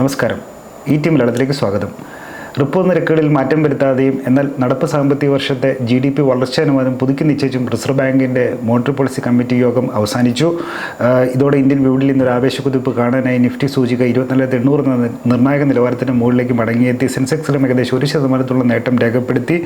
നമസ്കാരം. ഈ ടീം മലയാളത്തിലേക്ക് സ്വാഗതം. റിപ്പോ നിരക്കുകളിൽ മാറ്റം വരുത്താതെയും എന്നാൽ നടപ്പ് സാമ്പത്തിക വർഷത്തെ ജി ഡി പി വളർച്ചാ അനുവാദം പുതുക്കി നിശ്ചയിച്ചും റിസർവ് ബാങ്കിന്റെ മോണിറ്ററി പോളിസി കമ്മിറ്റി യോഗം അവസാനിച്ചു. ഇതോടെ ഇന്ത്യൻ വിപണിയിൽ ഇന്നൊരു ആവേശക്കുതിപ്പ് കാണാനായി നിഫ്റ്റി സൂചിക ഇരുപത്തിനാലായിരത്തി എണ്ണൂറ് നിർണായക നിലവാരത്തിന് മുകളിലേക്ക് മടങ്ങിയെത്തി. സെൻസെക്സിലും ഏകദേശം ഒരു ശതമാനത്തോളം നേട്ടം രേഖപ്പെടുത്തി.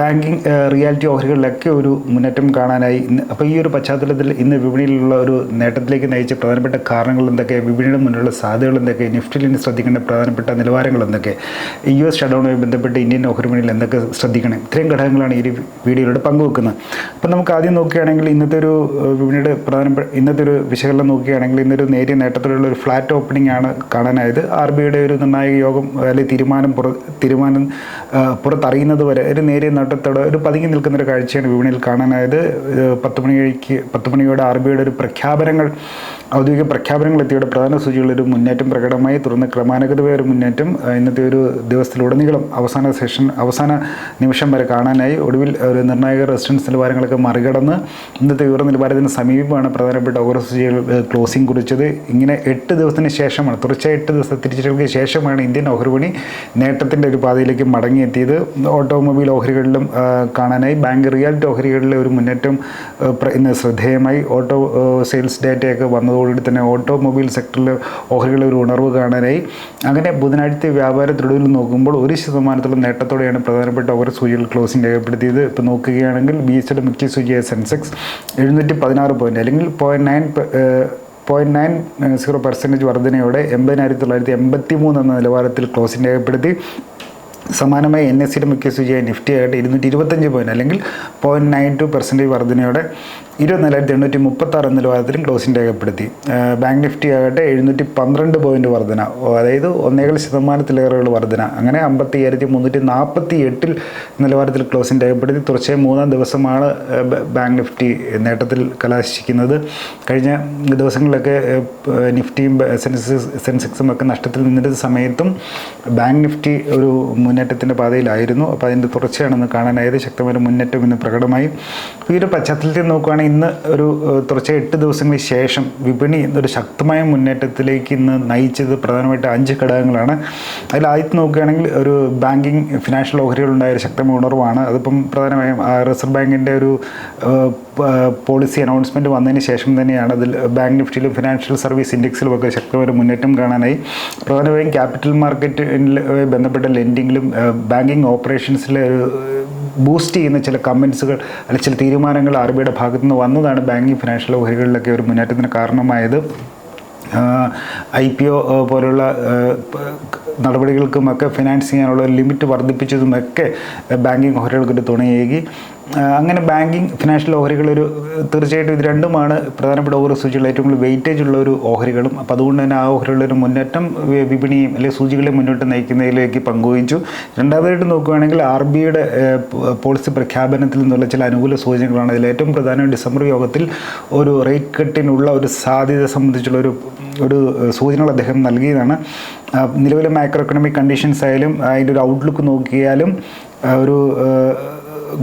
ബാങ്കിങ് റിയാലിറ്റി ഓഹരികളിലൊക്കെ ഒരു മുന്നേറ്റം കാണാനായി. അപ്പോൾ ഈ ഒരു പശ്ചാത്തലത്തിൽ ഇന്ന് വിപണിയിലുള്ള ഒരു നേട്ടത്തിലേക്ക് നയിച്ച പ്രധാനപ്പെട്ട കാരണങ്ങൾ എന്തൊക്കെ? വിപണിയുടെ മുന്നിലുള്ള സാധ്യതകൾ എന്തൊക്കെ? നിഫ്റ്റിയിൽ ഇനി ശ്രദ്ധിക്കേണ്ട പ്രധാനപ്പെട്ട നിലവാരങ്ങൾ എന്തൊക്കെ? യു എസ് ഷട്ട്ഡൗണുമായി ബന്ധപ്പെട്ട് ഇന്ത്യൻ ഓഹരി വിപണിയിൽ എന്തൊക്കെ ശ്രദ്ധിക്കണം? ഇത്രയും ഘടകങ്ങളാണ് ഈ ഒരു വീഡിയോയിലൂടെ പങ്കുവെക്കുന്നത്. അപ്പോൾ നമുക്ക് ആദ്യം നോക്കുകയാണെങ്കിൽ ഇന്നത്തെ ഒരു വിപണിയുടെ പ്രധാനപ്പെട്ട ഇന്നത്തെ ഒരു വിശകലനം നോക്കുകയാണെങ്കിൽ ഇന്നൊരു നേരിയ നേട്ടത്തിലുള്ള ഒരു ഫ്ലാറ്റ് ഓപ്പണിംഗ് ആണ് കാണാനായത്. ആർ ബിയുടെ ഒരു നിർണായക യോഗം അല്ലെങ്കിൽ തീരുമാനം പുറ തീരുമാനം പുറത്തറിയുന്നത് വരെ ഒരു നേരിയ നേട്ടത്തോടെ ഒരു പതുങ്ങി നിൽക്കുന്ന ഒരു കാഴ്ചയാണ് വിപണിയിൽ കാണാനായത്. പത്ത് മണിക്ക് പത്ത് മണിയോടെ ആർ ബിയുടെ ഒരു പ്രഖ്യാപനങ്ങൾ ഔദ്യോഗിക പ്രഖ്യാപനങ്ങൾ എത്തിയുടെ പ്രധാന ഒരു മുന്നേറ്റം പ്രകടമായി. തുടർന്ന് ക്രമാനുഗതമായ ഒരു മുന്നേറ്റം ഇന്നത്തെ ഒരു ദിവസത്തിലുടനീളം അവസാന സെഷൻ അവസാന നിമിഷം വരെ കാണാനായി ഒടുവിൽ ഒരു നിർണായക റെസിഡൻസ് നിലവാരങ്ങളൊക്കെ മറികടന്ന് ഇന്നത്തെ ഉയർന്ന നിലവാരത്തിന് സമീപമാണ് പ്രധാനപ്പെട്ട ഓരോ സൂചികൾ ക്ലോസിംഗ് കുറിച്ചത്. ഇങ്ങനെ എട്ട് ദിവസത്തിന് ശേഷമാണ് തുടർച്ചയായ എട്ട് ദിവസത്തെ തിരിച്ചടികൾക്ക് ശേഷമാണ് ഇന്ത്യൻ ഓഹരി വിപണി നേട്ടത്തിന്റെ ഒരു പാതയിലേക്ക് മടങ്ങിയെത്തിയത്. ഓട്ടോമൊബൈൽ ഓഹരികളിലും കാണാനായി ബാങ്ക് റിയാലിറ്റി ഓഹരികളിലെ ഒരു മുന്നേറ്റം ഇന്ന് ശ്രദ്ധേയമായി. ഓട്ടോ സെയിൽസ് ഡേറ്റയൊക്കെ വന്നതോടുകൂടി തന്നെ ഓട്ടോമൊബൈൽ സെക്ടറിൽ ഓഹരികളിൽ ഒരു ഉണർവ് കാണാനായി. അങ്ങനെ ബുധനാഴ്ച ബുധനാഴ്ചത്തെ വ്യാപാരത്തിലൊടുവിൽ നോക്കുമ്പോൾ ഒരു ശതമാനത്തോളം നേട്ടത്തോടെയാണ് പ്രധാനപ്പെട്ട ഓരോ സൂചികൾ ക്ലോസിംഗ് രേഖപ്പെടുത്തിയത്. ഇപ്പോൾ നോക്കുകയാണെങ്കിൽ ബി എസ് ഡിയുടെ മുഖ്യ സൂചിയായ സെൻസെക്സ് എഴുന്നൂറ്റി പതിനാറ് പോയിന്റ് അല്ലെങ്കിൽ point nine point nine zero percentage വർധനയോടെ എൺപതിനായിരത്തി തൊള്ളായിരത്തി എൺപത്തി മൂന്ന് എന്ന നിലവാരത്തിൽ ക്ലോസിംഗ് രേഖപ്പെടുത്തി. സമാനമായി എൻ എസ് സിയുടെ മുഖ്യ സൂചിയായ നിഫ്റ്റി ആയിട്ട് ഇരുന്നൂറ്റി ഇരുപത്തഞ്ച് പോയിന്റ് അല്ലെങ്കിൽ പോയിന്റ് നയൻ ടു പെർസെന്റേജ് വർധനയോടെ ഇരുപത്തിനാലായിരത്തി എണ്ണൂറ്റി മുപ്പത്താറ് എന്ന നിലവാരത്തിലും ക്ലോസിംഗ് രേഖപ്പെടുത്തി. ബാങ്ക് നിഫ്റ്റി ആകട്ടെ എഴുന്നൂറ്റി പന്ത്രണ്ട് പോയിന്റ് വർധന അതായത് ഒന്നേകാൽ ശതമാനത്തിലേറെയുള്ള വർധന. അങ്ങനെ അമ്പത്തി അയ്യായിരത്തി മുന്നൂറ്റി നാൽപ്പത്തി എട്ടിൽ നിലവാരത്തിൽ ക്ലോസിംഗ് രേഖപ്പെടുത്തി. തുടർച്ചയായി മൂന്നാം ദിവസമാണ് ബാങ്ക് നിഫ്റ്റി നേട്ടത്തിൽ കലാശിക്കുന്നത് കഴിഞ്ഞ ദിവസങ്ങളിലൊക്കെ നിഫ്റ്റിയും സെൻസെക്സും ഒക്കെ നഷ്ടത്തിൽ നിന്നിരുന്ന സമയത്തും ബാങ്ക് നിഫ്റ്റി ഒരു മുന്നേറ്റത്തിന്റെ പാതയിലായിരുന്നു. അപ്പോൾ അതിന്റെ തുടർച്ചയാണെന്ന് കാണാനായത് ശക്തമായ മുന്നേറ്റം ഇന്ന് പ്രകടമായി. ഈ ഒരു പശ്ചാത്തലത്തിൽ നോക്കുകയാണെങ്കിൽ ഇന്ന് ഒരു തുടർച്ച എട്ട് ദിവസങ്ങൾക്ക് ശേഷം വിപണി ഒരു ശക്തമായ മുന്നേറ്റത്തിലേക്ക് ഇന്ന് നയിച്ചത് പ്രധാനമായിട്ട് അഞ്ച് ഘടകങ്ങളാണ്. അതിൽ ആദ്യത്തെ നോക്കുകയാണെങ്കിൽ ഒരു ബാങ്കിങ് ഫിനാൻഷ്യൽ ഓഹരികളുണ്ടായ ഒരു ശക്തമായ ഉണർവാണ്. അതിപ്പം പ്രധാനമായും റിസർവ് ബാങ്കിന്റെ ഒരു പോളിസി അനൗൺസ്മെന്റ് വന്നതിന് ശേഷം തന്നെയാണ് അതിൽ ബാങ്ക് നിഫ്റ്റിയിലും ഫിനാൻഷ്യൽ സർവീസ് ഇൻഡെക്സിലും ഒക്കെ ശക്തമായ മുന്നേറ്റം കാണാനായി. പ്രധാനമായും ക്യാപിറ്റൽ മാർക്കറ്റിൽ ബന്ധപ്പെട്ട ലെൻഡിങ്ങിലും ബാങ്കിങ് ഓപ്പറേഷൻസിലെ ഒരു ബൂസ്റ്റ് ചെയ്യുന്ന ചില കമൻസുകൾ അല്ലെങ്കിൽ ചില തീരുമാനങ്ങൾ ആർ ബിയുടെ ഭാഗത്തു നിന്ന് വന്നതാണ് ബാങ്കിങ് ഫിനാൻഷ്യൽ ഓഹരികളിലൊക്കെ ഒരു മുന്നേറ്റത്തിന് കാരണമായത്. ഐ പി ഒ പോലുള്ള നടപടികൾക്കുമൊക്കെ ഫിനാൻസ് ചെയ്യാനുള്ള ലിമിറ്റ് വർദ്ധിപ്പിച്ചതുമൊക്കെ ബാങ്കിങ് ഓഹരികൾക്കൊരു തുണയേകി. അങ്ങനെ ബാങ്കിങ് ഫിനാൻഷ്യൽ ഓഹരികളൊരു തീർച്ചയായിട്ടും ഇത് രണ്ടുമാണ് പ്രധാനപ്പെട്ട ഓഹരി സൂചികൾ ഏറ്റവും കൂടുതൽ വെയിറ്റേജ് ഉള്ള ഒരു ഓഹരികളും. അപ്പോൾ അതുകൊണ്ട് തന്നെ ആ ഓഹരികളുടെ മുന്നേറ്റം വിപണിയും അല്ലെങ്കിൽ സൂചികളെ മുന്നോട്ട് നയിക്കുന്നതിലേക്ക് പങ്കുവഹിച്ചു. രണ്ടാമതായിട്ട് നോക്കുകയാണെങ്കിൽ ആർ ബിയുടെ പോളിസി പ്രഖ്യാപനത്തിൽ നിന്നുള്ള ചില അനുകൂല സൂചനകളാണ്. ഇതിൽ ഏറ്റവും പ്രധാനം ഡിസംബർ യോഗത്തിൽ ഒരു റേറ്റ് കട്ടിനുള്ള ഒരു സാധ്യത സംബന്ധിച്ചുള്ള ഒരു ഒരു സൂചനകൾ അദ്ദേഹം നൽകിയതാണ്. നിലവിലെ മാക്രോ എക്കണോമിക് കണ്ടീഷൻസ് ആയാലും അതിന്റെ ഒരു ഔട്ട്ലുക്ക് നോക്കിയാലും ഒരു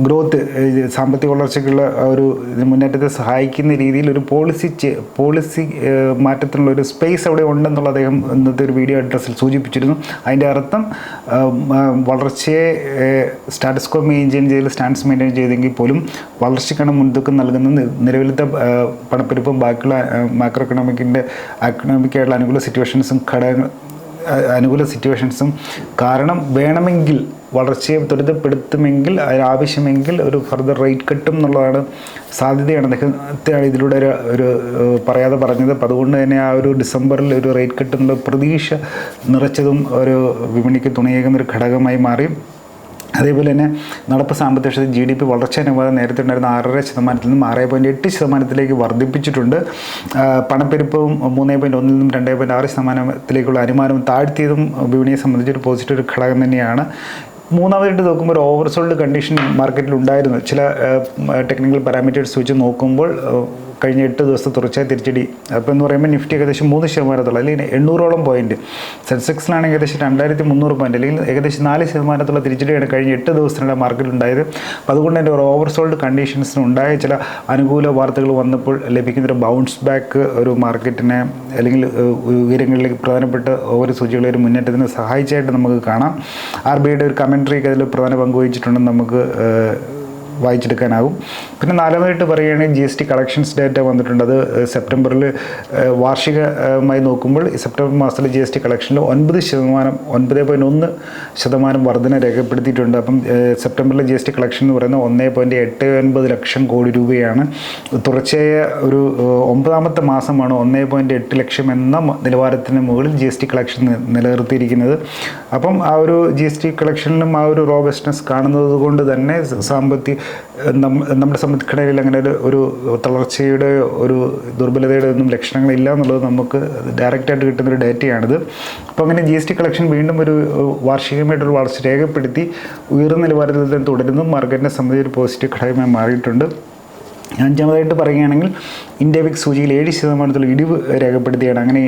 ഗ്രോത്ത് സാമ്പത്തിക വളർച്ചയ്ക്കുള്ള ഒരു മുന്നേറ്റത്തെ സഹായിക്കുന്ന രീതിയിൽ ഒരു പോളിസി പോളിസി മാറ്റത്തിനുള്ള ഒരു സ്പേസ് അവിടെ ഉണ്ടെന്നുള്ള അദ്ദേഹം ഇന്നത്തെ ഒരു വീഡിയോ അഡ്രസ്സിൽ സൂചിപ്പിച്ചിരുന്നു. അതിന്റെ അർത്ഥം വളർച്ചയെ സ്റ്റാറ്റസ്കോ മെയിന്റെയിൻ ചെയ്ത് സ്റ്റാൻഡ്സ് മെയിന്റെയിൻ ചെയ്തെങ്കിൽ പോലും വളർച്ചയ്ക്കാണ് മുൻതൂക്കം നൽകുന്ന നിലവിലത്തെ പണപ്പെരുപ്പം ബാക്കിയുള്ള മാക്രോ എക്കണോമിക്കിന്റെ എക്കണോമിക്കായിട്ടുള്ള അനുകൂല സിറ്റുവേഷൻസും ഘടകങ്ങൾ അനുകൂല സിറ്റുവേഷൻസും കാരണം വേണമെങ്കിൽ വളർച്ചയെ ത്വരിതപ്പെടുത്തുമെങ്കിൽ അതിനാവശ്യമെങ്കിൽ ഒരു ഫർദർ റേറ്റ് കട്ടും എന്നുള്ളതാണ് സാധ്യതയാണ്. അദ്ദേഹത്തെയാണ് ഇതിലൂടെ ഒരു ഒരു പറയാതെ പറഞ്ഞത്. അപ്പോൾ അതുകൊണ്ട് തന്നെ ആ ഒരു ഡിസംബറിൽ ഒരു റേറ്റ് കട്ട് പ്രതീക്ഷ നിറച്ചതും ഒരു വിപണിക്ക് തുണയേകുന്ന ഒരു ഘടകമായി മാറി. അതേപോലെ തന്നെ നടപ്പ് സാമ്പത്തിക വർഷത്തിൽ ജി ഡി പി വളർച്ച അനുപാതം നേരത്തെ ഉണ്ടായിരുന്ന ആറര ശതമാനത്തിൽ നിന്നും ആറ് പോയിന്റ് എട്ട് ശതമാനത്തിലേക്ക് വർദ്ധിപ്പിച്ചിട്ടുണ്ട്. പണപ്പെരുപ്പവും മൂന്ന് പോയിന്റ് ഒന്നിൽ നിന്നും രണ്ട് പോയിന്റ് ആറ് ശതമാനത്തിലേക്കുള്ള അനുമാനം താഴ്ത്തിയതും വിപണിയെ സംബന്ധിച്ചൊരു പോസിറ്റീവ് ഘടകം തന്നെയാണ്. മൂന്നാമതായിട്ട് നോക്കുമ്പോൾ ഒരു ഓവർസോൾഡ് കണ്ടീഷൻ മാർക്കറ്റിൽ ഉണ്ടായിരുന്നു. ചില ടെക്നിക്കൽ പാരാമീറ്റേഴ്സ് വെച്ച് നോക്കുമ്പോൾ കഴിഞ്ഞ എട്ട് ദിവസത്തെ തുടർച്ചയായി തിരിച്ചടി. അപ്പോൾ എന്ന് പറയുമ്പോൾ നിഫ്റ്റി ഏകദേശം മൂന്ന് ശതമാനത്തോളം അല്ലെങ്കിൽ എണ്ണൂറോളം പോയിന്റ് സെൻസെക്സിലാണെങ്കിൽ ഏകദേശം രണ്ടായിരത്തി മുന്നൂറ് പോയിന്റ് അല്ലെങ്കിൽ ഏകദേശം നാല് ശതമാനത്തോളം തിരിച്ചടിയാണ് കഴിഞ്ഞ എട്ട് ദിവസത്തിനിടെ മാർക്കറ്റ് ഉണ്ടായത് അതുകൊണ്ട് തന്നെ ഒരു ഓവർസോൾഡ് കണ്ടീഷൻസിന് ഉണ്ടായ ചില അനുകൂല വാർത്തകൾ വന്നപ്പോൾ ലഭിക്കുന്ന ഒരു ബൗൺസ് ബാക്ക് ഒരു മാർക്കറ്റിനെ അല്ലെങ്കിൽ ഉയരങ്ങളിലേക്ക് പ്രധാനപ്പെട്ട ഓരോ സൂചികളെ ഒരു മുന്നേറ്റത്തിന് സഹായിച്ചായിട്ട് നമുക്ക് കാണാം. ആർ ബി ഐയുടെ ഒരു കമൻട്രിയൊക്കെ അതിൽ പ്രധാന പങ്ക് വഹിച്ചിട്ടുണ്ടെന്ന് നമുക്ക് വായിച്ചെടുക്കാനാകും. പിന്നെ നാലാമതായിട്ട് പറയുകയാണെങ്കിൽ G S T collections data വന്നിട്ടുണ്ട്. അത് സെപ്റ്റംബറിൽ വാർഷികമായി നോക്കുമ്പോൾ സെപ്റ്റംബർ മാസത്തിൽ ജി എസ് ടി കളക്ഷനിൽ ഒൻപത് ശതമാനം ഒൻപത് പോയിന്റ് ഒന്ന് ശതമാനം വർധന രേഖപ്പെടുത്തിയിട്ടുണ്ട്. അപ്പം സെപ്റ്റംബറിലെ ജി എസ് ടി കളക്ഷൻ എന്ന് പറയുന്നത് ഒന്നേ പോയിന്റ് എട്ട് ഒൻപത് ലക്ഷം കോടി രൂപയാണ്. തുടർച്ചയായ ഒരു ഒമ്പതാമത്തെ മാസമാണ് ഒന്നേ പോയിന്റ് എട്ട് ലക്ഷം എന്ന നിലവാരത്തിന് മുകളിൽ ജി എസ് ടി കളക്ഷൻ നിലനിർത്തിയിരിക്കുന്നത്. അപ്പം ആ ഒരു ജി എസ് ടി കളക്ഷനിലും ആ ഒരു റോബസ്റ്റ്നെസ് കാണുന്നത് കൊണ്ട് തന്നെ സാമ്പത്തിക നമ്മുടെ സമ്പദ്ഘടനയിൽ അങ്ങനെ ഒരു ഒരു തളർച്ചയുടെ ഒരു ദുർബലതയുടെ ഒന്നും ലക്ഷണങ്ങളില്ല എന്നുള്ളത് നമുക്ക് ഡയറക്റ്റായിട്ട് കിട്ടുന്നൊരു ഡാറ്റയാണിത്. അപ്പോൾ അങ്ങനെ ജി എസ് ടി കളക്ഷൻ വീണ്ടും ഒരു വാർഷികമായിട്ടൊരു വളർച്ച രേഖപ്പെടുത്തി ഉയർന്ന നിലവാരത്തിൽ തന്നെ തുടരുന്നു. മാർക്കറ്റിനെ സംബന്ധിച്ച് ഒരു പോസിറ്റീവ് ഘടകമായി മാറിയിട്ടുണ്ട്. അഞ്ചാമതായിട്ട് പറയുകയാണെങ്കിൽ വിക്സ് സൂചിയിൽ ഏഴ് ശതമാനത്തിൽ ഇടിവ് രേഖപ്പെടുത്തിയാണ്. അങ്ങനെ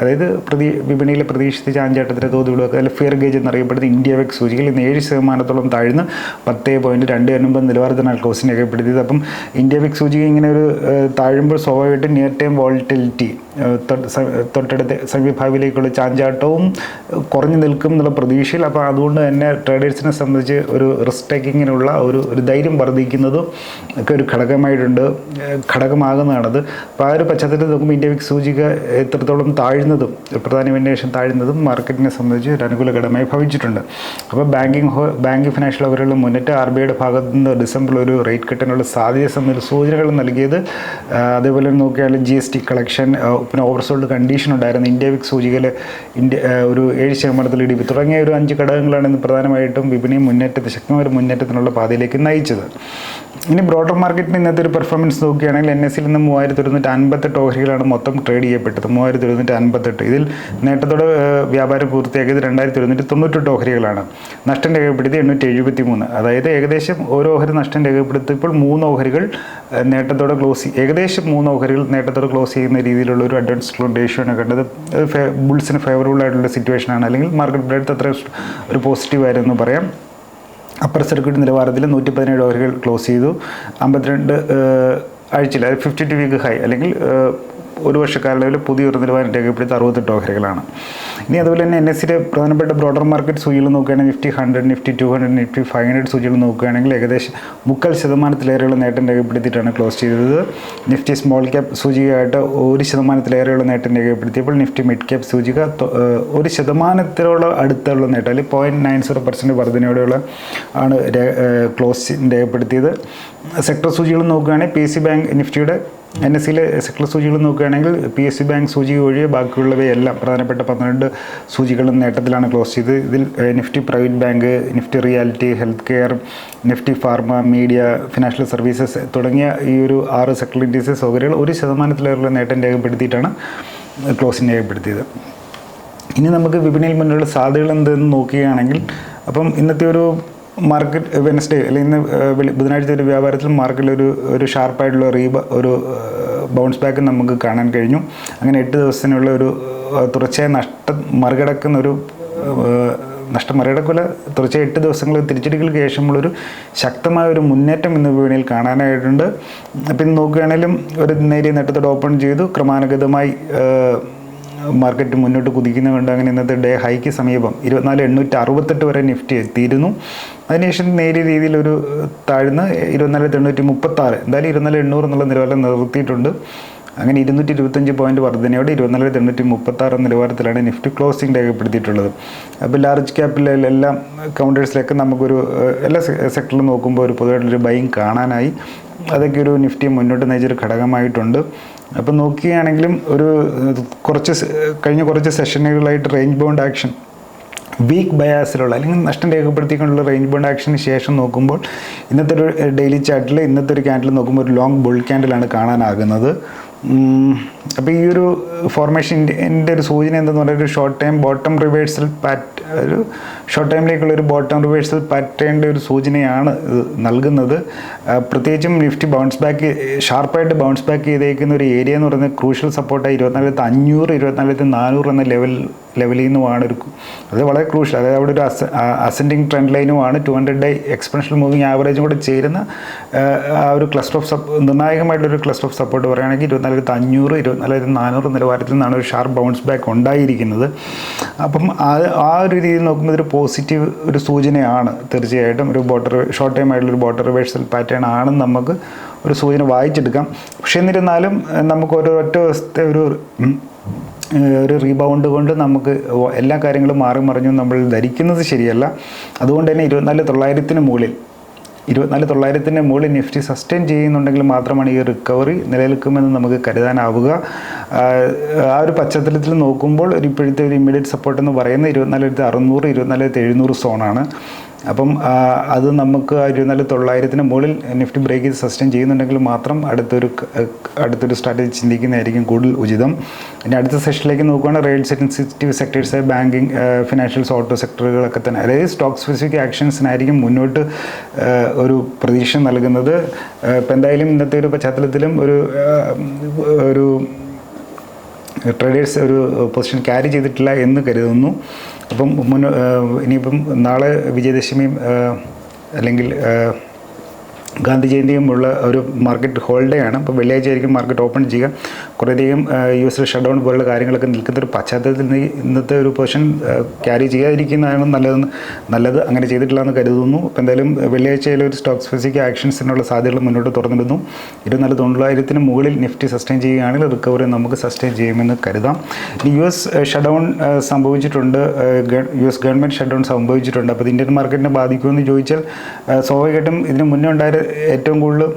അതായത് പ്രതി വിപണിയിലെ പ്രതീക്ഷിച്ച ചാഞ്ചാട്ടത്തിന്റെ തോത് വിടുക അല്ലെങ്കിൽ ഫിയർ ഗേജ് എന്നറിയപ്പെടുന്ന ഇന്ത്യ വിക്സ് സൂചികയിൽ ഇന്ന് ഏഴ് ശതമാനത്തോളം താഴ്ന്ന് പത്ത് പോയിന്റ് രണ്ട് ഒൻപത് നിലവാരത്തിനാണ് ക്ലോസിന് രേഖപ്പെടുത്തിയത്. അപ്പം വിക്സ് സൂചിക ഇങ്ങനെ ഒരു താഴുമ്പോൾ സ്വാഭാവികമായിട്ടും നിയർ ടൈം വോൾട്ടിലിറ്റി തൊട്ടടുത്ത സമീപഭാവിയിലേക്കുള്ള ചാഞ്ചാട്ടവും കുറഞ്ഞു നിൽക്കും എന്നുള്ള പ്രതീക്ഷയിൽ അപ്പോൾ അതുകൊണ്ട് തന്നെ ട്രേഡേഴ്സിനെ സംബന്ധിച്ച് ഒരു റിസ്ക് ടേക്കിങ്ങിനുള്ള ഒരു ഒരു ധൈര്യം വർദ്ധിക്കുന്നതും ഒക്കെ ഒരു ഘടകമായിട്ടുണ്ട്. ഏഹ്, ഘടകമാകുന്നതാണത്. അപ്പോൾ ആ ഒരു പശ്ചാത്തലത്തിൽ നോക്കുമ്പോൾ ഇന്ത്യ വിക് സൂചിക എത്രത്തോളം താഴ്ന്നതും പ്രധാന ഇൻവേഷൻ താഴ്ന്നതും മാർക്കറ്റിനെ സംബന്ധിച്ച് ഒരു അനുകൂല ഘടകമായി ഭവിച്ചിട്ടുണ്ട്. അപ്പോൾ ബാങ്കിങ് ബാങ്കിങ് ഫിനാൻഷ്യൽ ഓവറുകളിൽ മുന്നിട്ട് ആർ ബി ഐയുടെ ഭാഗത്ത് നിന്ന് ഡിസംബറിൽ ഒരു റേറ്റ് കട്ടിനുള്ള സാധ്യത സംബന്ധിച്ച് സൂചനകൾ നൽകിയത് അതേപോലെ നോക്കിയാൽ ജി എസ് ടി കളക്ഷൻ പിന്നെ ഓവർസോൾഡ് കണ്ടീഷൻ ഉണ്ടായിരുന്നു ഇന്ത്യ വിക് സൂചികയിൽ ഇന്ത്യ ഒരു ഏഴ് ശതമാനത്തിൽ ഇടിവ്. തുടങ്ങിയ ഒരു അഞ്ച് ഘടകങ്ങളാണ് ഇന്ന് പ്രധാനമായിട്ടും വിപണി മുന്നേറ്റത്തെ ശക്തമായ ഒരു മുന്നേറ്റത്തിനുള്ള പാതയിലേക്ക് നയിച്ചത്. ഇനി ബ്രോഡർ മാർക്കറ്റിന് ഇന്നത്തെ ഒരു പെർഫോമൻസ് നോക്കുകയാണെങ്കിൽ എൻ എസ് സിയിൽ നിന്ന് മൂവായിരത്തി ഒരുന്നൂറ്റി അൻപത്തെട്ട് ഓഹരികളാണ് മൊത്തം ട്രേഡ് ചെയ്യപ്പെട്ടത്. മൂവായിരത്തി ഒരുന്നൂറ്റി അൻപത്തെട്ട് ഇതിൽ നേട്ടത്തോടെ വ്യാപാരം പൂർത്തിയാക്കിയത് രണ്ടായിരത്തി ഒരുന്നൂറ്റി തൊണ്ണൂറ്റെട്ട് ഓഹരികളാണ് നഷ്ടം രേഖപ്പെടുത്തി എണ്ണൂറ്റി എഴുപത്തി മൂന്ന് അതായത് ഏകദേശം ഓരോ ഓഹരി നഷ്ടം രേഖപ്പെടുത്തിയപ്പോൾ മൂന്ന് ഓഹരികൾ നേട്ടത്തോടെ ക്ലോസ് ഏകദേശം മൂന്ന് ഓഹരികൾ നേട്ടത്തോടെ ക്ലോസ് ചെയ്യുന്ന രീതിയിലുള്ള ഒരു അഡ്വാൻസ് ലോൺ റേഷ്യോ ആണ് കണ്ടത്. ബുൾസിന് ഫേവറബിൾ ആയിട്ടുള്ള സിറ്റുവേഷൻ ആണ്. അല്ലെങ്കിൽ മാർക്കറ്റ് ബ്രെഡ് അത്ര ഒരു പോസിറ്റീവ് ആയിരുന്നു പറയാം. അപ്പർ സർക്യൂട്ട് നിലവാരത്തിൽ നൂറ്റി പതിനേഴ് ഓവറുകൾ ക്ലോസ് ചെയ്തു. അമ്പത്തിരണ്ട് ആഴ്ചയിൽ അതായത് ഫിഫ്റ്റി ടു വീക്ക് ഹൈ അല്ലെങ്കിൽ ഒരു വർഷക്കാലയളവിൽ പുതിയൊരു നിലവാരം രേഖപ്പെടുത്തി അറുപത്തെട്ട് ഓഹരികളാണ്. ഇനി അതുപോലെ തന്നെ എൻ എസ് സിയുടെ പ്രധാനപ്പെട്ട ബ്രോഡർ മാർക്കറ്റ് സൂചികൾ നോക്കുകയാണെങ്കിൽ Nifty hundred Nifty two hundred Nifty five hundred സൂചികൾ നോക്കുകയാണെങ്കിൽ ഏകദേശം മുക്കാൽ ശതമാനത്തിലേറെയുള്ള നേട്ടം രേഖപ്പെടുത്തിയിട്ടാണ് ക്ലോസ് ചെയ്തത്. നിഫ്റ്റി സ്മോൾ ക്യാപ്പ് സൂചികയായിട്ട് ഒരു ശതമാനത്തിലേറെയുള്ള നേട്ടം രേഖപ്പെടുത്തിയപ്പോൾ നിഫ്റ്റി മിഡ് ക്യാപ് സൂചിക ഒരു ശതമാനത്തിലുള്ള അടുത്തുള്ള നേട്ടം അല്ലെങ്കിൽ പോയിന്റ് നയൻ സീറോ പെർസെന്റ് വർധനയോടെയുള്ള ആണ് ക്ലോസ് രേഖപ്പെടുത്തിയത്. സെക്ടർ സൂചികൾ നോക്കുകയാണെങ്കിൽ പി സി ബാങ്ക് നിഫ്റ്റിയുടെ എൻ എസ് സിയിലെ സെക്ടർ സൂചികൾ നോക്കുകയാണെങ്കിൽ പി എസ് സി ബാങ്ക് സൂചിക ഒഴികെ ബാക്കിയുള്ളവയെല്ലാം പ്രധാനപ്പെട്ട പന്ത്രണ്ട് സൂചികളും നേട്ടത്തിലാണ് ക്ലോസ് ചെയ്തത്. ഇതിൽ Nifty private bank Nifty realty health care Nifty pharma media financial services തുടങ്ങിയ ഈ ഒരു ആറ് സെക്ടർ ഇൻഡീസസ് സൗകര്യങ്ങൾ ഒരു ശതമാനത്തിലേറെ നേട്ടം രേഖപ്പെടുത്തിയിട്ടാണ് ക്ലോസിംഗ് രേഖപ്പെടുത്തിയത്. ഇനി നമുക്ക് വിപണിയിൽ മുന്നിലുള്ള സാധ്യതകൾ എന്തെന്ന് നോക്കുകയാണെങ്കിൽ അപ്പം ഇന്നത്തെ ഒരു മാർക്കറ്റ് വെനസ്ഡേ അല്ലെങ്കിൽ ഇന്ന് ഏഹ്, ബുധനാഴ്ച ഒരു വ്യാപാരത്തിൽ മാർക്കറ്റിൽ ഒരു ഒരു ഷാർപ്പായിട്ടുള്ള റീബ ഒരു ബൗൺസ് ബാക്ക് നമുക്ക് കാണാൻ കഴിഞ്ഞു. അങ്ങനെ എട്ട് ദിവസത്തിനുള്ള ഒരു തുടർച്ചയായ നഷ്ടം മറികടക്കുന്ന ഒരു നഷ്ടം മറികടക്കില്ല തുടർച്ചയായ എട്ട് ദിവസങ്ങൾ തിരിച്ചടികൾക്ക് ശേഷമുള്ളൊരു ശക്തമായ ഒരു മുന്നേറ്റം ഇന്ന് വിപണിയിൽ കാണാനായിട്ടുണ്ട്. പിന്നെ നോക്കുകയാണെങ്കിലും ഒരു നേരിയ നേട്ടത്തോടെ ഓപ്പൺ ചെയ്തു. ക്രമാനുഗതമായി മാർക്കറ്റ് മുന്നോട്ട് കുതിക്കുന്നതുകൊണ്ട് അങ്ങനെ ഇന്നത്തെ ഡേ ഹൈക്ക് സമീപം ഇരുപത്തിനാല് എണ്ണൂറ്റി അറുപത്തെട്ട് വരെ നിഫ്റ്റി എത്തിയിരുന്നു. അതിനുശേഷം നേരിയ രീതിയിലൊരു താഴ്ന്ന് ഇരുപത്തിനാല് തൊണ്ണൂറ്റി മുപ്പത്താറ് എന്തായാലും ഇരുപത്തിനാല് എണ്ണൂറ് എന്നുള്ള നിലവാരം നിർത്തിയിട്ടുണ്ട് അങ്ങനെ ഇരുന്നൂറ്റി ഇരുപത്തഞ്ച് പോയിന്റ് വർധനയോടെ ഇരുപത്തിനാല് തൊണ്ണൂറ്റി മുപ്പത്താറ് നിലവാരത്തിലാണ് നിഫ്റ്റി ക്ലോസിംഗ് രേഖപ്പെടുത്തിയിട്ടുള്ളത്. അപ്പോൾ ലാർജ് ക്യാപ്പിലെ എല്ലാം കൗണ്ടേഴ്സിലൊക്കെ നമുക്കൊരു എല്ലാ സെക്ടറിലും നോക്കുമ്പോൾ ഒരു പൊതുവായിട്ടുള്ളൊരു ബൈങ് കാണാനായി. അതൊക്കെ ഒരു നിഫ്റ്റി മുന്നോട്ട് നയിച്ചൊരു ഘടകമായിട്ടുണ്ട്. അപ്പം നോക്കുകയാണെങ്കിലും ഒരു കുറച്ച് കഴിഞ്ഞ കുറച്ച് സെഷനുകളായിട്ട് റേഞ്ച് ബൗണ്ട് ആക്ഷൻ വീക്ക് ബയാസിലുള്ള അല്ലെങ്കിൽ നഷ്ടം രേഖപ്പെടുത്തിക്കൊണ്ടുള്ള റേഞ്ച് ബോണ്ട് ആക്ഷന് ശേഷം നോക്കുമ്പോൾ ഇന്നത്തെ ഒരു ഡെയിലി ചാർട്ടിൽ ഇന്നത്തെ ഒരു ക്യാൻഡിൽ നോക്കുമ്പോൾ ഒരു ലോങ് ബുൾ ക്യാൻഡിലാണ് കാണാനാകുന്നത്. അപ്പോൾ ഈ ഒരു ഫോർമേഷൻ എന്റെ ഒരു സൂചന എന്തെന്ന് പറഞ്ഞാൽ ഒരു ഷോർട്ട് ടൈം ബോട്ടം റിവേഴ്സൽ പാറ്റ് ഒരു ഷോർട്ട് ടൈമിലേക്കുള്ള ഒരു ബോട്ടം റിവേഴ്സൽ പാറ്റേണിന്റെ ഒരു സൂചനയാണ് ഇത് നൽകുന്നത്. പ്രത്യേകിച്ചും നിഫ്റ്റി ബൗൺസ് ബാക്ക് ഷാർപ്പായിട്ട് ബൗൺസ് ബാക്ക് ചെയ്തേക്കുന്ന ഒരു ഏരിയ എന്ന് പറയുന്നത് ക്രൂഷ്യൽ സപ്പോർട്ടായി ഇരുപത്തിനാലായിരത്തി അഞ്ഞൂറ് ഇരുപത്തിനാലായിരത്തി നാനൂറ് എന്ന ലെവൽ ലെവലിൽ നിന്നുമാണ് ഒരു അത് വളരെ ക്രൂഷ്യൽ അതായത് അവിടെ ഒരു അസ ascending trend ലൈനുമാണ് two hundred day expansion moving ആവറേജും കൂടെ ചേരുന്ന ആ, ഒരു ക്ലസ്റ്റർ ഓഫ് സപ്പ് നിർണായകമായിട്ടൊരു ക്ലസ്റ്റർ ഓഫ് സപ്പോർട്ട് പറയുകയാണെങ്കിൽ ഇരുപത്തിനാലായിരത്തി അഞ്ഞൂറ് ഇരുപത്തിനാലായിരത്തി നാനൂറ് നിലവാരത്തിൽ നിന്നാണ് ഒരു ഷാർപ്പ് ബൗൺസ് ബാക്ക് ഉണ്ടായിരിക്കുന്നത്. അപ്പം ആ ഒരു രീതിയിൽ നോക്കുമ്പോൾ ഇതൊരു പോസിറ്റീവ് ഒരു സൂചനയാണ്. തീർച്ചയായിട്ടും ഒരു ബോട്ടർ ഷോർട്ട് ടൈം ആയിട്ടുള്ള ഒരു ബോട്ടർ റിവേഴ്സൽ പാറ്റേൺ ആണെന്ന് നമുക്ക് ഒരു സൂചന വായിച്ചെടുക്കാം. പക്ഷെ എന്നിരുന്നാലും നമുക്ക് ഓരോ ഒറ്റ ഒരു ഒരു റീബൗണ്ട് കൊണ്ട് നമുക്ക് എല്ലാ കാര്യങ്ങളും മാറി മറിഞ്ഞും നമ്മൾ ധരിക്കുന്നത് ശരിയല്ല. അതുകൊണ്ട് തന്നെ ഇരുപത്തിനാല് തൊള്ളായിരത്തിന് മുകളിൽ ഇരുപത്തിനാല് തൊള്ളായിരത്തിന്റെ മുകളിൽ നിഫ്റ്റി സസ്റ്റെയിൻ ചെയ്യുന്നുണ്ടെങ്കിൽ മാത്രമാണ് ഈ റിക്കവറി നിലനിൽക്കുമെന്ന് നമുക്ക് കരുതാനാവുക. ആ ഒരു പശ്ചാത്തലത്തിൽ നോക്കുമ്പോൾ ഒരു ഇപ്പോഴത്തെ ഒരു ഇമ്മീഡിയറ്റ് സപ്പോർട്ട് എന്ന് പറയുന്നത് ഇരുപത്തിനാലായിരത്തി അറുന്നൂറ് ഇരുപത്തിനാലായിരത്തി എഴുന്നൂറ് സോണാണ് അപ്പം അത് നമുക്ക് ആ ഇരുപത്തിനാല് തൊള്ളായിരത്തിന് മുകളിൽ നിഫ്റ്റി ബ്രേക്ക് ചെയ്ത് സസ്റ്റെയിൻ ചെയ്യുന്നുണ്ടെങ്കിൽ മാത്രം അടുത്തൊരു അടുത്തൊരു സ്ട്രാറ്റജി ചിന്തിക്കുന്നതായിരിക്കും കൂടുതൽ ഉചിതം. ഇനി അടുത്ത സെഷനിലേക്ക് നോക്കുകയാണെങ്കിൽ rate sensitive sectors banking financials auto സെക്ടറുകളൊക്കെ തന്നെ. അതായത് സ്റ്റോക്ക് സ്പെസിഫിക് ആക്ഷൻസിനായിരിക്കും മുന്നോട്ട് ഒരു പ്രതീക്ഷ നൽകുന്നത്. ഇപ്പം എന്തായാലും ഇന്നത്തെ ഒരു പശ്ചാത്തലത്തിലും ഒരു ഒരു ട്രേഡേഴ്സ് ഒരു പൊസിഷൻ ക്യാരി ചെയ്തിട്ടില്ല എന്ന് കരുതുന്നു. അപ്പം മുൻ ഇനിയിപ്പം നാളെ വിജയദശമിയും അല്ലെങ്കിൽ ഗാന്ധി ജയന്തിയും ഉള്ള ഒരു മാർക്കറ്റ് ഹോൾഡേ ആണ്. അപ്പോൾ വെള്ളിയാഴ്ച ആയിരിക്കും മാർക്കറ്റ് ഓപ്പൺ ചെയ്യുക. കുറേയധികം യു എസ് ഷട്ട് ഡൗൺ പോലുള്ള കാര്യങ്ങളൊക്കെ നിൽക്കുന്ന ഒരു പശ്ചാത്തലത്തിൽ ഇന്നത്തെ ഒരു പൊസിഷൻ ക്യാരി ചെയ്യാതിരിക്കുന്നതാണ് നല്ലതെന്ന് നല്ലത് അങ്ങനെ ചെയ്തിട്ടില്ല എന്ന് കരുതുന്നു. അപ്പോൾ എന്തായാലും വെള്ളിയാഴ്ചയിലെ ഒരു സ്റ്റോക്ക് സ്പെസിഫിക് ആക്ഷൻസിനുള്ള സാധ്യതകൾ മുന്നോട്ട് തുറന്നിടുന്നു. ഇരുപത്തിനാല് തൊണ്ണൂറായിരത്തിന് മുകളിൽ നിഫ്റ്റി സസ്റ്റെയിൻ ചെയ്യുകയാണെങ്കിൽ റിക്കവറി നമുക്ക് സസ്റ്റെയിൻ ചെയ്യുമെന്ന് കരുതാം. യു എസ് ഷട്ട് ഡൗൺ സംഭവിച്ചിട്ടുണ്ട്. U S government shut down സംഭവിച്ചിട്ടുണ്ട്. അപ്പോൾ ഇന്ത്യൻ മാർക്കറ്റിനെ ബാധിക്കുമെന്ന് ചോദിച്ചാൽ സ്വാഭാവികമായിട്ടും ഇതിന് മുന്നേ ഉണ്ടായ ഏറ്റവും കൂടുതൽ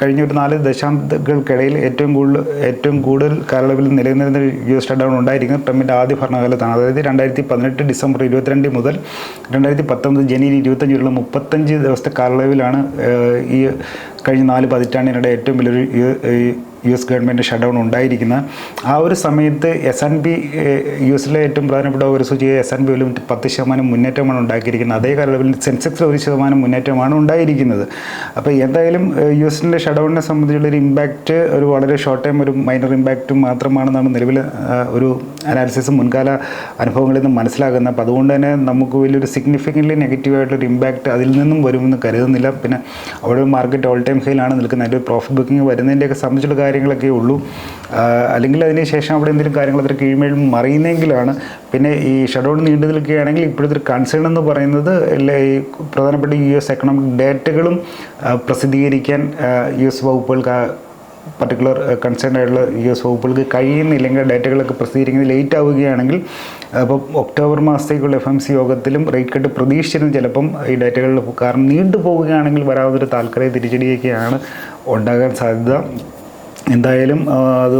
കഴിഞ്ഞ ഒരു നാല് ദശാബ്ദങ്ങൾക്കിടയിൽ ഏറ്റവും കൂടുതൽ ഏറ്റവും കൂടുതൽ കാലയളവിൽ നിലനിന്നിരുന്ന യു എസ് ഷട്ട് ഡൗൺ ഉണ്ടായിരിക്കുന്നത് ട്രംപിന്റെ ആദ്യ ഭരണകാലത്താണ്. അതായത് രണ്ടായിരത്തി പതിനെട്ട് ഡിസംബർ ഇരുപത്തിരണ്ട് മുതൽ രണ്ടായിരത്തി പത്തൊമ്പത് ജനുവരി ഇരുപത്തഞ്ച് വരെയുള്ള മുപ്പത്തഞ്ച് ദിവസത്തെ കാലയളവിലാണ് ഈ കഴിഞ്ഞ നാല് പതിറ്റാണ്ടിനിടെ ഏറ്റവും വലിയൊരു U- S government shut down ഉണ്ടായിരിക്കുന്ന ആ ഒരു സമയത്ത് എസ് എൻ ബി യു എസിലെ ഏറ്റവും പ്രധാനപ്പെട്ട ഒരു സൂചിക എസ് എൻ ബി പോലും പത്ത് ശതമാനം മുന്നേറ്റമാണ് ഉണ്ടാക്കിയിരിക്കുന്നത്. അതേ കാലയളവിൽ സെൻസെക്സ് ഒരു ശതമാനം മുന്നേറ്റമാണ് ഉണ്ടായിരിക്കുന്നത്. അപ്പോൾ എന്തായാലും യു എസിന്റെ ഷട്ട് ഡൗണിനെ സംബന്ധിച്ചുള്ള ഒരു ഇമ്പാക്റ്റ് ഒരു വളരെ ഷോർട്ട് ടൈം ഒരു മൈനർ ഇമ്പാക്റ്റും മാത്രമാണെന്നാണ് നിലവിൽ ഒരു അനാലിസിസ് മുൻകാല അനുഭവങ്ങളിൽ നിന്ന് മനസ്സിലാകുന്നത് അപ്പോൾ അതുകൊണ്ട് തന്നെ നമുക്ക് വലിയൊരു സിഗ്നിഫിക്കന്റ്ലി നെഗറ്റീവായിട്ടൊരു ഇമ്പാക്റ്റ് അതിൽ നിന്നും വരുമെന്ന് കരുതുന്നില്ല. പിന്നെ അവിടെ മാർക്കറ്റ് ഓൾ ടൈം ഹൈയിലാണ് നിൽക്കുന്നത്. അതിന്റെ പ്രോഫിറ്റ് ബുക്കിംഗ് വരുന്നതിന്റെയൊക്കെ സംബന്ധിച്ചുള്ള കാര്യങ്ങളൊക്കെ ഉള്ളൂ. അല്ലെങ്കിൽ അതിന് ശേഷം അവിടെ എന്തെങ്കിലും കാര്യങ്ങൾ അത്ര കീഴ്മേൽ മറിയുന്നെങ്കിലാണ്. പിന്നെ ഈ ഷഡൗൺ നീണ്ടു നിൽക്കുകയാണെങ്കിൽ ഇപ്പോഴത്തെ ഒരു കൺസേൺ എന്ന് പറയുന്നത് ഈ പ്രധാനപ്പെട്ട യു എസ് എക്കണോമിക് ഡേറ്റകളും പ്രസിദ്ധീകരിക്കാൻ യു എസ് വകുപ്പുകൾക്ക് പർട്ടിക്കുലർ കൺസേൺ ആയിട്ടുള്ള യു എസ് വകുപ്പുകൾക്ക് കഴിയുന്നില്ലെങ്കിൽ ഡേറ്റകളൊക്കെ പ്രസിദ്ധീകരിക്കുന്നത് ലേറ്റ് ആവുകയാണെങ്കിൽ അപ്പോൾ ഒക്ടോബർ മാസത്തേക്കുള്ള എഫ് എം സി യോഗത്തിലും റേറ്റ് കട്ട് പ്രതീക്ഷിച്ചിരുന്ന ചിലപ്പം ഈ ഡേറ്റകളിൽ കാരണം നീണ്ടു പോവുകയാണെങ്കിൽ വരാവുന്നൊരു താൽക്കാലിക തിരിച്ചടിയൊക്കെയാണ് ഉണ്ടാകാൻ സാധ്യത. എന്തായാലും അത്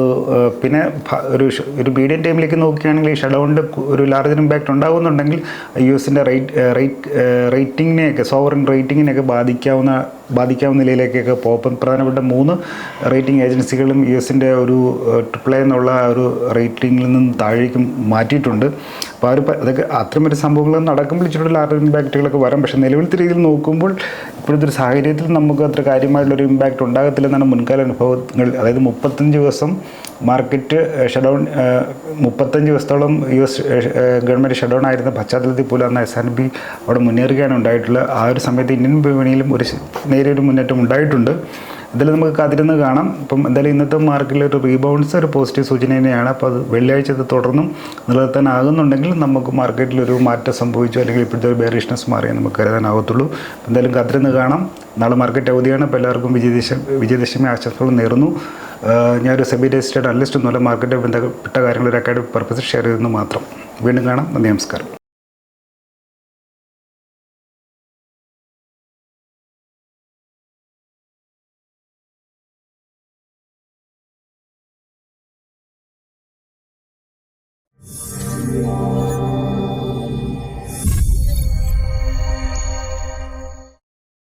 പിന്നെ ഒരു ഒരു മീഡിയം ടൈമിലേക്ക് നോക്കുകയാണെങ്കിൽ ഈ ഷഡൗണിന്റെ ഒരു ലാർജ് ഇമ്പാക്റ്റ് ഉണ്ടാകുന്നുണ്ടെങ്കിൽ യു എസിന്റെ റേറ്റ് റേറ്റ് റേറ്റിങ്ങിനെയൊക്കെ സോവറിൻ റേറ്റിങ്ങിനെയൊക്കെ ബാധിക്കാവുന്ന ബാധിക്കാവുന്ന നിലയിലേക്കൊക്കെ പോകും പ്രധാനപ്പെട്ട മൂന്ന് റേറ്റിംഗ് ഏജൻസികളും യു എസിന്റെ ഒരു ട്രിപ്പിൾ എന്നുള്ള ഒരു റേറ്റിംഗിൽ നിന്ന് താഴേക്കും മാറ്റിയിട്ടുണ്ട്. അപ്പോൾ ആ ഒരു അതൊക്കെ അതൊക്കെ ഒരു സംഭവങ്ങൾ നടക്കുമ്പോൾ ഇച്ചിരിയുള്ള ലാർജർ ഇമ്പാക്റ്റുകളൊക്കെ വരാം. പക്ഷേ നിലവിലത്തെ രീതിയിൽ നോക്കുമ്പോൾ ഇപ്പോഴത്തെ ഒരു സാഹചര്യത്തിൽ നമുക്ക് അത്ര കാര്യമായിട്ടുള്ളൊരു ഇമ്പാക്റ്റ് ഉണ്ടാകത്തില്ലെന്നാണ് മുൻകാല അനുഭവങ്ങൾ. അതായത് മുപ്പത്തഞ്ച് ദിവസം മാർക്കറ്റ് ഷട്ട് ഡൗൺ മുപ്പത്തഞ്ച് ദിവസത്തോളം യു എസ് ഗവൺമെന്റ് ഡൗൺ ആയിരുന്ന പശ്ചാത്തലത്തിൽ പോലും അന്ന് എസ് എൻ ബി അവിടെ മുന്നേറുകയാണ് ഉണ്ടായിട്ടുള്ളത് ആ ഒരു സമയത്ത് ഇന്ത്യൻ വിപണിയിലും ഒരു നേരിയൊരു മുന്നേറ്റം ഉണ്ടായിട്ടുണ്ട്. എന്തായാലും നമുക്ക് കാത്തിരുന്ന് കാണാം. ഇപ്പം എന്തായാലും ഇന്നത്തെ മാർക്കറ്റിൽ ഒരു റീബൗണ്ട്സ് ഒരു പോസിറ്റീവ് സൂചന തന്നെയാണ്. അപ്പോൾ അത് വെള്ളിയാഴ്ച ഇത് തുടർന്നും നിലനിർത്താനാകുന്നുണ്ടെങ്കിൽ നമുക്ക് മാർക്കറ്റിൽ ഒരു മാറ്റം സംഭവിച്ചു അല്ലെങ്കിൽ ഇപ്പോഴത്തെ ഒരു ബെയറിഷ്നസ് മാറിയേ നമുക്ക് കരുതാനാകത്തുള്ളൂ എന്തായാലും കാത്തിരുന്ന് കാണാം. നാളെ മാർക്കറ്റ് അവധിയാണ്. അപ്പോൾ എല്ലാവർക്കും വിജയദശമി വിജയദശമി ആശംസകൾ നേർന്നു ഞാനൊരു സെബി രജിസ്റ്റേഡ് അനലിസ്റ്റ് ഒന്നുമല്ല. മാർക്കറ്റ് ബന്ധപ്പെട്ട കാര്യങ്ങൾ ഒരു അക്കാഡമിക് പർപ്പസ് ഷെയർ ചെയ്യുന്നു മാത്രം. വീണ്ടും കാണാം. നന്ദി നമസ്കാരം.